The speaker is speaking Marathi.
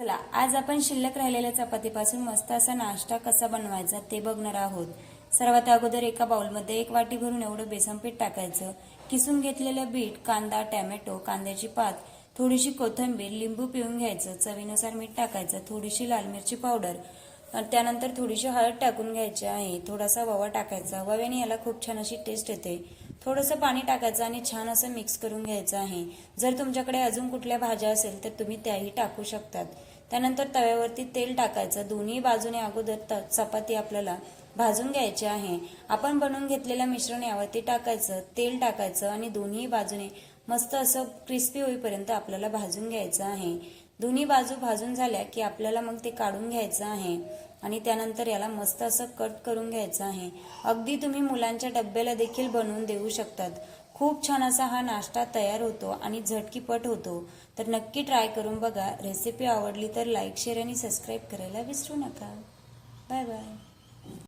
चला आज आपण शिल्लक राहिलेल्या चपातीपासून मस्त असा नाश्ता कसा बनवायचा ते बघणार आहोत. सर्वात अगोदर एका बाउलमध्ये एक वाटी भरून एवढं बेसन पीठ टाकायचं. किसून घेतलेलं बीट कांदा टॅमॅटो कांद्याची पात थोडीशी कोथिंबीर लिंबू पिळून घ्यायचं चवीनुसार मीठ टाकायचं थोडीशी लाल मिरची पावडर त्यानंतर थोडीशी हळद टाकून घ्यायची आहे. थोडासा ववा टाकायचा. वव्याने याला खूप छान अशी टेस्ट येते. थोडंसं पाणी टाकायचं आणि छान असं मिक्स करून घ्यायचं आहे. जर तुमच्याकडे अजून कुठल्या भाज्या असेल तर तुम्ही त्याही टाकू शकतात. त्यानंतर तव्यावरती तेल टाकायचं. दोन्ही बाजूने अगोदर त- चपाती आपल्याला भाजून घ्यायची आहे. आपण बनवून घेतलेलं मिश्रण यावरती टाकायचं. तेल टाकायचं आणि दोन्ही बाजूने मस्त असं क्रिस्पी होईपर्यंत आपल्याला भाजून घ्यायचं आहे. दोन्ही बाजू भाजून झाल्या की आपल्याला मग ते काढून घ्यायचं आहे. आणि त्यानंतर याला मस्त असं कट करून घ्यायचं आहे. अगदी तुम्ही मुलांच्या डब्याला देखील बनवून देऊ शकतात. खूप छान असा हा नाश्ता तयार होतो आणि झटकीपट होतो. तर नक्की ट्राय करून बघा. रेसिपी आवडली तर लाईक शेअर आणि सबस्क्राईब करायला विसरू नका. Bye bye